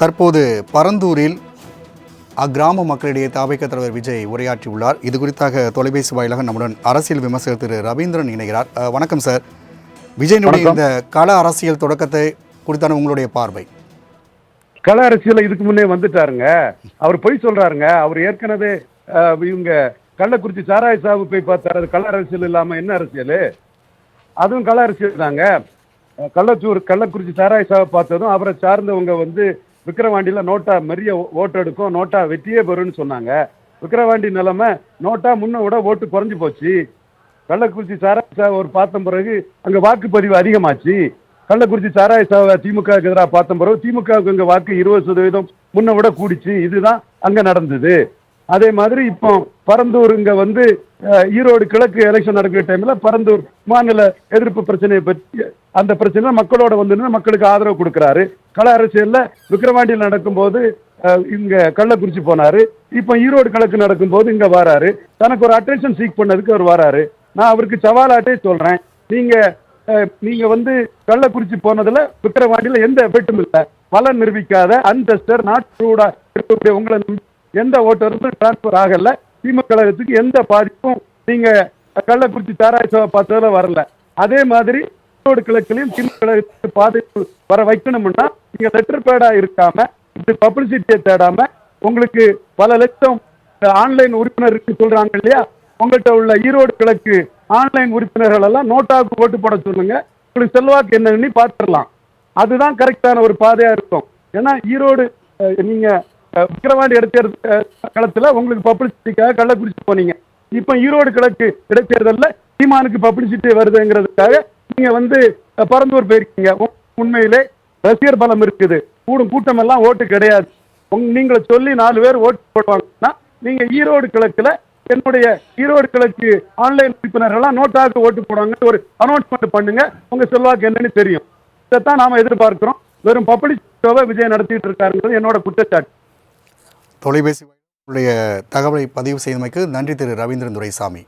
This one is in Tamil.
தற்போது பரந்தூரில் அக்கிராம மக்களிடையே தாவைக்க தலைவர் விஜய் உரையாற்றியுள்ளார். இது குறித்தாக தொலைபேசி வாயிலாக நம்முடன் அரசியல் விமர்சகர் திரு ரவீந்திரன் இணைகிறார். வணக்கம் சார். விஜயனுடைய இந்த கள அரசியல் தொடக்கத்தை குறித்தான உங்களுடைய பார்வை? கள அரசியல இதுக்கு முன்னே வந்துட்டாருங்க. அவர் பொய் சொல்றாருங்க. அவர் ஏற்கனவே இவங்க கள்ளக்குறிச்சி சாராய சாவு போய் பார்த்தாரு. அது கள அரசியல் இல்லாம என்ன அரசியல்? அதுவும் கள அரசியல் தாங்க. கள்ளச்சூர் கள்ளக்குறிச்சி சாராய சாவு பார்த்ததும் அவரை சார்ந்தவங்க வந்து விக்கிரவாண்டியில் நோட்டா மெரிய ஓட்டு எடுக்கும் நோட்டா வெற்றியே பெறும்னு சொன்னாங்க. விக்கிரவாண்டி நிலைமை நோட்டா முன்ன விட ஓட்டு குறைஞ்சி போச்சு. கள்ளக்குறிச்சி சாராய சாவை ஒரு பார்த்த பிறகு அங்கே வாக்குப்பதிவு அதிகமாச்சு. கள்ளக்குறிச்சி சாராய சாவை திமுக எதிராக பார்த்த பிறகு திமுகவுக்கு அங்க வாக்கு இருபது சதவீதம் முன்ன விட கூடிச்சு. இதுதான் அங்கே நடந்தது. அதே மாதிரி இப்போ பரந்தூர் இங்க வந்து ஈரோடு கிழக்கு எலெக்ஷன் நடக்கிற டைம்ல பரந்தூர் மாநில எதிர்ப்பு பிரச்சனையை பற்றி அந்த பிரச்சனை மக்களோட வந்து மக்களுக்கு ஆதரவு கொடுக்கறாரு. கள அரசியலில் விக்கிரவாண்டியில் நடக்கும்போது இங்கே கள்ளக்குறிச்சி போனாரு. இப்போ ஈரோடு கிழக்கு நடக்கும்போது இங்கே வராரு. தனக்கு ஒரு அட்டென்ஷன் சீக் பண்ணதுக்கு அவர் வராரு. நான் அவருக்கு சவாலாட்டே சொல்கிறேன் நீங்கள் நீங்கள் வந்து கள்ளக்குறிச்சி போனதில் விக்கிரவாண்டியில் எந்த எஃபெக்டும் இல்லை. பலன் நிரூபிக்காத அன்டெஸ்டர் நாட் ப்ரூவ்டா இருக்கக்கூடிய உங்களை எந்த ஓட்டருக்கும் டிரான்ஸ்ஃபர் ஆகலை. திமுக கழகத்துக்கு எந்த பாதிப்பும் நீங்கள் கள்ளக்குறிச்சி தாராய் சபை பார்த்ததில் வரல. அதே மாதிரி ஈரோடு கிழக்கிலையும் திமுக பாதைக்குள் வர வைக்கணும்னா நீங்க லெட்டர் பேடா இருக்காம இது பப்ளிசிட்டியை தேடாம உங்களுக்கு பல லட்சம் ஆன்லைன் உறுப்பினர் இருக்கு சொல்றாங்க இல்லையா? உங்கள்கிட்ட உள்ள ஈரோடு கிழக்கு ஆன்லைன் உறுப்பினர்கள் எல்லாம் நோட்டாவுக்கு ஓட்டு போட சொல்லுங்க. உங்களுக்கு செல்வாக்கு என்னன்னு பார்த்துடலாம். அதுதான் கரெக்டான ஒரு பாதையா இருக்கும். ஏன்னா ஈரோடு நீங்க விக்கிரவாண்டி இடைத்தேர்தல் களத்துல உங்களுக்கு பப்ளிசிட்டிக்காக கள்ளக்குறிச்சி போனீங்க. இப்போ ஈரோடு கிழக்கு இடைத்தேர்தலில் சீமானுக்கு பப்ளிசிட்டி வருதுங்கிறதுக்காக நீங்க வந்து பரந்தூர் போயிருக்கீங்க. உண்மையிலே ரசிகர் பலம் இருக்குது. கூடும் கூட்டம் எல்லாம் ஓட்டு கிடையாது. உங்க நீங்களை சொல்லி நாலு பேர் ஓட்டு போடுவாங்கன்னா நீங்க ஈரோடு கிழக்குல என்னுடைய ஈரோடு கிழக்கு ஆன்லைன் உறுப்பினர்கள்லாம் நோட்டாக்கு ஓட்டு போடுவாங்க ஒரு அனௌன்ஸ்மெண்ட் பண்ணுங்க. உங்க செல்வாக்கு என்னன்னு தெரியும். இதைத்தான் நாம எதிர்பார்க்கிறோம். வெறும் பப்ளிக் ஷோவை விஜய் நடத்திட்டு இருக்காருங்கிறது என்னோட குற்றச்சாட்டு. தொலைபேசி தகவலை பதிவு செய்தமைக்கு நன்றி திரு ரவீந்திரன் துரைசாமி.